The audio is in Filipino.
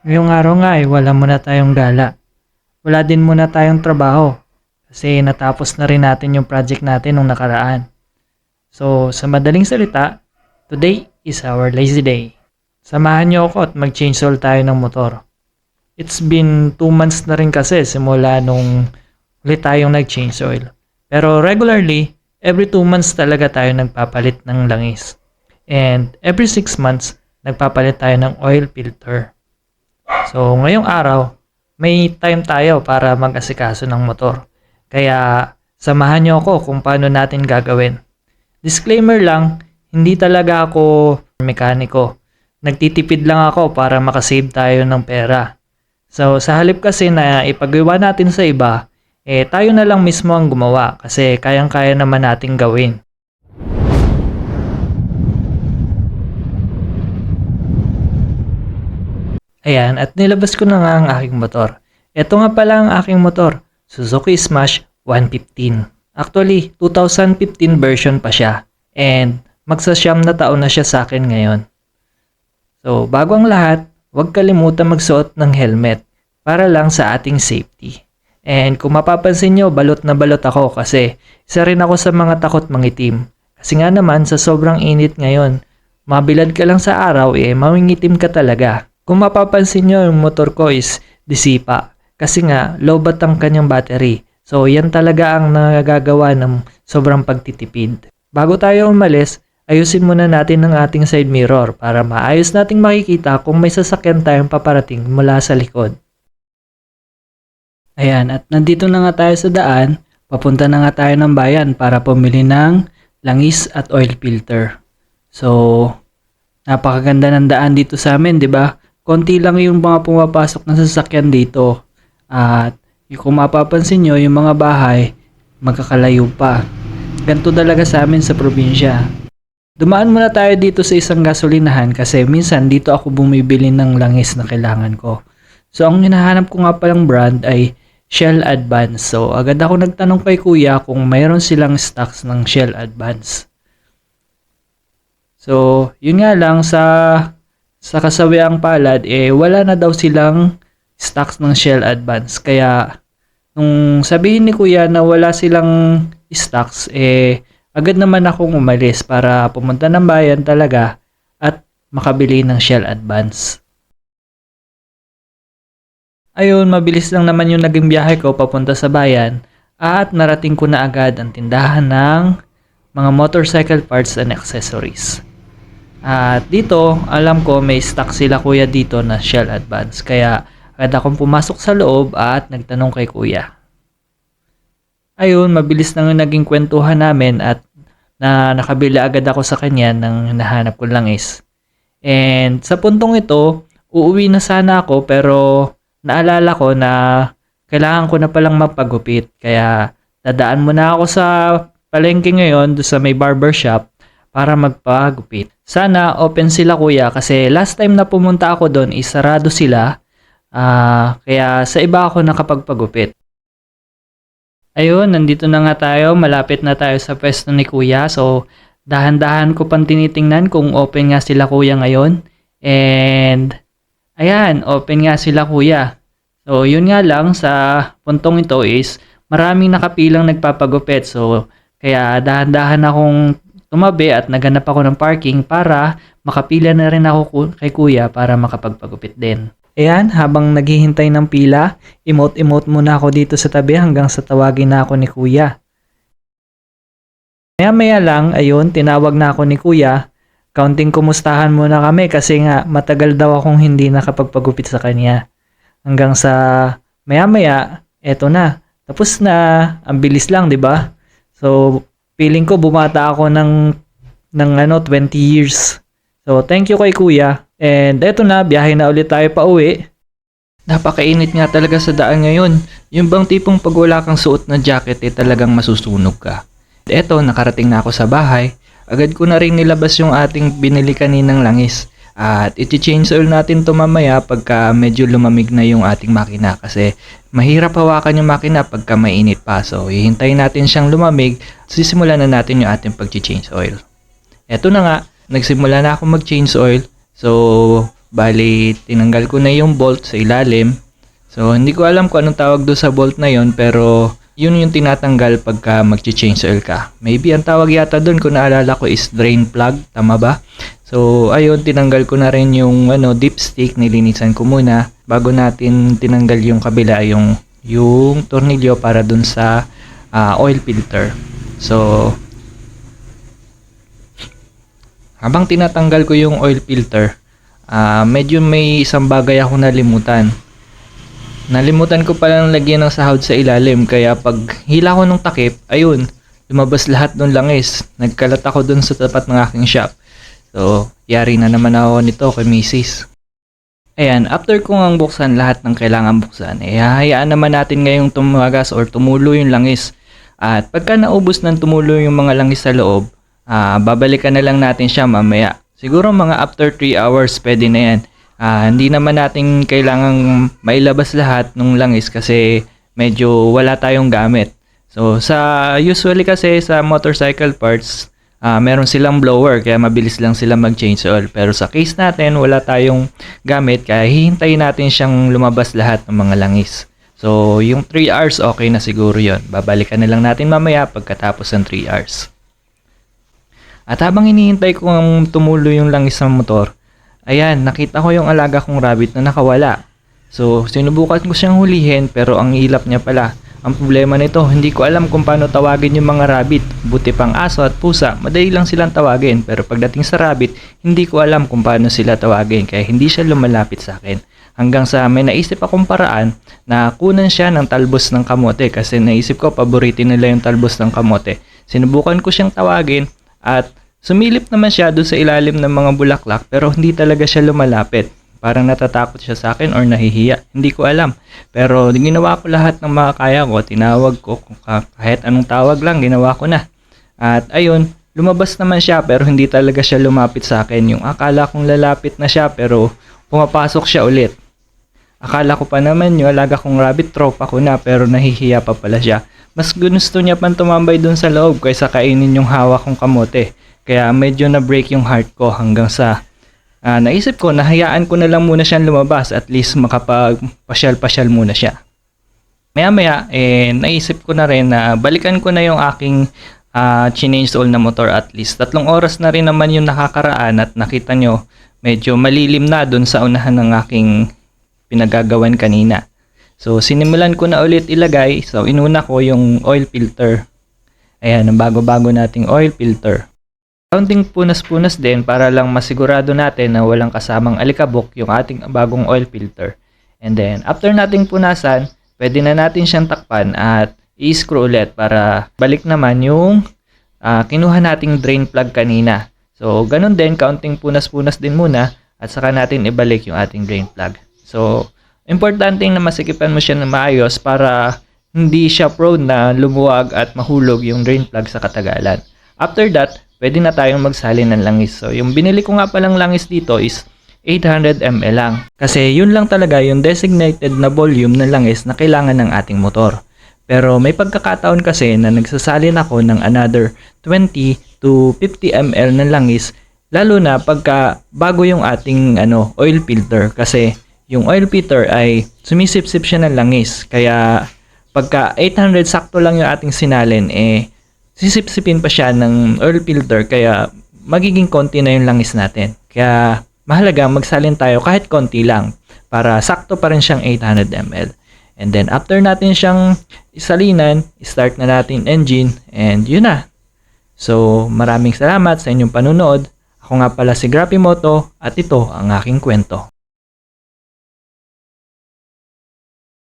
Ngayong araw nga ay wala muna tayong gala. Wala din muna tayong trabaho kasi natapos na rin natin yung project natin nung nakaraan. So, sa madaling salita, today is our lazy day. Samahan niyo ako at mag-change oil tayo ng motor. It's been 2 months na rin kasi simula nung ulit tayong nag-change oil. Pero regularly, every 2 months talaga tayo nagpapalit ng langis. And every 6 months, nagpapalit tayo ng oil filter. So, ngayong araw, may time tayo para mag-asikaso ng motor. Kaya, samahan niyo ako kung paano natin gagawin. Disclaimer lang, hindi talaga ako mekaniko. Nagtitipid lang ako para makasave tayo ng pera. So, sa halip kasi na ipagawa natin sa iba, eh tayo na lang mismo ang gumawa kasi kayang-kaya naman nating gawin. Ayan, at nilabas ko na nga ang aking motor. Ito nga pala ang aking motor, Suzuki Smash 115. Actually, 2015 version pa siya. And magsasyam na taon na siya sa akin ngayon. So, bago ang lahat, huwag kalimutan magsuot ng helmet para lang sa ating safety. And kung mapapansin nyo, balot na balot ako kasi isa rin ako sa mga takot mangitim. Kasi nga naman, sa sobrang init ngayon, mabilad ka lang sa araw, eh, mamingitim ka talaga. Kung mapapansin nyo, yung motor ko is disipa. Kasi nga, low bat ang kanyang battery. So, yan talaga ang nagagawa ng sobrang pagtitipid. Bago tayo umalis, ayusin muna natin ang ating side mirror para maayos nating makikita kung may sasakyan tayong paparating mula sa likod. Ayan, at nandito na nga tayo sa daan. Papunta na nga tayo ng bayan para pumili ng langis at oil filter. So, napakaganda ng daan dito sa amin, di ba? Konti lang yung mga pumapasok na sasakyan dito. At kung mapapansin nyo, yung mga bahay, magkakalayo pa. Ganito talaga sa amin sa probinsya. Dumaan muna tayo dito sa isang gasolinahan kasi minsan dito ako bumibili ng langis na kailangan ko. So, ang hinahanap ko nga palang brand ay Shell Advance. So, agad ako nagtanong kay kuya kung mayroon silang stocks ng Shell Advance. So, yun nga lang sa sa kasawiang palad, eh, wala na daw silang stocks ng Shell Advance. Kaya, nung sabihin ni kuya na wala silang stocks, eh, agad naman akong umalis para pumunta ng bayan talaga at makabili ng Shell Advance. Ayun, mabilis lang naman yung naging biyahe ko papunta sa bayan at narating ko na agad ang tindahan ng mga motorcycle parts and accessories. At dito, alam ko may stock sila kuya dito na Shell Advance. Kaya agad akong pumasok sa loob at nagtanong kay kuya. Ayun, mabilis na yung naging kwentuhan namin at na nakabili agad ako sa kanya ng nahanap ko langis. And sa puntong ito, uuwi na sana ako pero naalala ko na kailangan ko na palang magpagupit. Kaya dadaan muna ako sa palengke ngayon do sa may barbershop para magpagupit. Sana open sila kuya kasi last time na pumunta ako doon is sarado sila. Ah, kaya sa iba ako nakapagpagupit. Ayun, nandito na nga tayo. Malapit na tayo sa pwesto ni kuya. So, dahan-dahan ko pang tinitingnan kung open nga sila kuya ngayon. And, ayan, open nga sila kuya. So, yun nga lang sa puntong ito is maraming nakapilang nagpapagupit. So, kaya dahan-dahan akong tumabi at naganap ako ng parking para makapila na rin ako kay kuya para makapagpagupit din. Ayan, habang naghihintay ng pila, emote-emote muna ako dito sa tabi hanggang sa tawagin na ako ni kuya. Maya-maya lang, ayun, tinawag na ako ni kuya. Counting kumustahan muna kami kasi nga matagal daw akong hindi nakapagpagupit sa kanya. Hanggang sa maya-maya, eto na. Tapos na, ang bilis lang, di ba? So, feeling ko bumata ako ng ng ano 20 years. So thank you kay kuya. And eto na, biyahe na ulit tayo pa uwi. Napakainit nga talaga sa daan ngayon. Yung bang tipong pag wala kang suot na jacket eh talagang masusunog ka. Eto, nakarating na ako sa bahay. Agad ko na rin nilabas yung ating binili kaninang langis. At iti-change oil natin to mamaya pagka medyo lumamig na yung ating makina kasi mahirap hawakan yung makina pagka mainit pa. So, hihintayin natin siyang lumamig sisimulan na natin yung ating pag-change oil. Eto na nga, nagsimula na ako mag-change oil. So, Bali, tinanggal ko na yung bolt sa ilalim. So, hindi ko alam kung anong tawag doon sa bolt na yon pero yun yung tinatanggal pagka mag-change oil ka. Maybe ang tawag yata doon kung naalala ko is drain plug, tama ba? So, ayun, tinanggal ko na rin yung ano, dipstick, nilinisan ko muna bago natin tinanggal yung kabila, yung yung tornilyo para dun sa ah, oil filter. So, habang tinatanggal ko yung oil filter, ah, medyo may isang bagay ako nalimutan. Nalimutan ko palang lagyan ng sahod sa ilalim kaya pag hila ko ng takip, ayun, lumabas lahat ng langis. Nagkalat ako dun sa tapat ng aking shop. So, yari na naman ako nito kay Mrs. Ayan, after ko ngang buksan lahat ng kailangan buksan, eh hahayaan naman natin ngayong tumagas or tumulo yung langis. At pagka naubos ng tumulo yung mga langis sa loob, ah, babalikan na lang natin siya mamaya. Siguro mga after 3 hours pwede na yan. Ah, hindi naman natin kailangang mailabas lahat ng langis kasi medyo wala tayong gamit. So sa usually kasi sa motorcycle parts, ah, meron silang blower kaya mabilis lang sila mag-change oil. Pero sa case natin, wala tayong gamit kaya hihintayin natin siyang lumabas lahat ng mga langis. So yung 3 hours okay na siguro yon. Babalikan na lang natin mamaya pagkatapos ng 3 hours. At habang hinihintay ko ang tumulo yung langis ng motor, ayan, nakita ko yung alaga kong rabbit na nakawala. So, sinubukan ko siyang hulihin pero ang hilap niya pala. Ang problema nito, hindi ko alam kung paano tawagin yung mga rabbit. Buti pang aso at pusa, madali lang silang tawagin. Pero pagdating sa rabbit, hindi ko alam kung paano sila tawagin kaya hindi siya lumalapit sa akin. Hanggang sa may naisip akong paraan na kunan siya ng talbos ng kamote kasi naisip ko paboritin nila yung talbos ng kamote. Sinubukan ko siyang tawagin at sumilip naman siya doon sa ilalim ng mga bulaklak pero hindi talaga siya lumalapit. Parang natatakot siya sa akin or nahihiya. Hindi ko alam. Pero ginawa ko lahat ng makakaya ko. Tinawag ko kahit anong tawag lang, ginawa ko na. At ayun, lumabas naman siya pero hindi talaga siya lumapit sa akin. Yung akala kong lalapit na siya pero pumapasok siya ulit. Akala ko pa naman yung alaga kong rabbit tropa ko na pero nahihiya pa pala siya. Mas gusto niya pang tumambay dun sa loob kaysa kainin yung hawak kong kamote. Kaya medyo na-break yung heart ko hanggang sa ah, naisip ko na hayaan ko na lang muna siyang lumabas at least makapag-pasyal-pasyal muna siya. Maya-maya, eh, naisip ko na rin na balikan ko na yung aking ah, change oil na motor at least. Tatlong oras na rin naman yung nakakaraan at nakita nyo medyo malilim na dun sa unahan ng aking pinagagawan kanina. So, sinimulan ko na ulit ilagay. So, inuna ko yung oil filter. Ayan, ang bago-bago nating oil filter. Counting punas-punas din para lang masigurado natin na walang kasamang alikabok yung ating bagong oil filter. And then, after nating punasan, pwede na natin siyang takpan at i-screw ulit para balik naman yung ah, kinuha nating drain plug kanina. So, ganun din, counting punas-punas din muna at saka natin ibalik yung ating drain plug. So, importante na masikipan mo siya ng maayos para hindi siya prone na lumuwag at mahulog yung drain plug sa katagalan. After that, pwede na tayong magsalin ng langis. So, yung binili ko nga palang langis dito is 800 ml lang. Kasi yun lang talaga yung designated na volume ng langis na kailangan ng ating motor. Pero may pagkakataon kasi na nagsasalin ako ng another 20 to 50 ml ng langis lalo na pagka bago yung ating ano oil filter kasi yung oil filter ay sumisip-sip siya ng langis kaya pagka 800 sakto lang yung ating sinalin eh sisip-sipin pa siya ng oil filter kaya magiging konti na yung langis natin kaya mahalaga magsalin tayo kahit konti lang para sakto pa rin siyang 800 ml and then after natin siyang isalinan start na natin engine and yun na So, maraming salamat sa inyong panunood. Ako nga pala si Grappy Moto at ito ang aking kwento.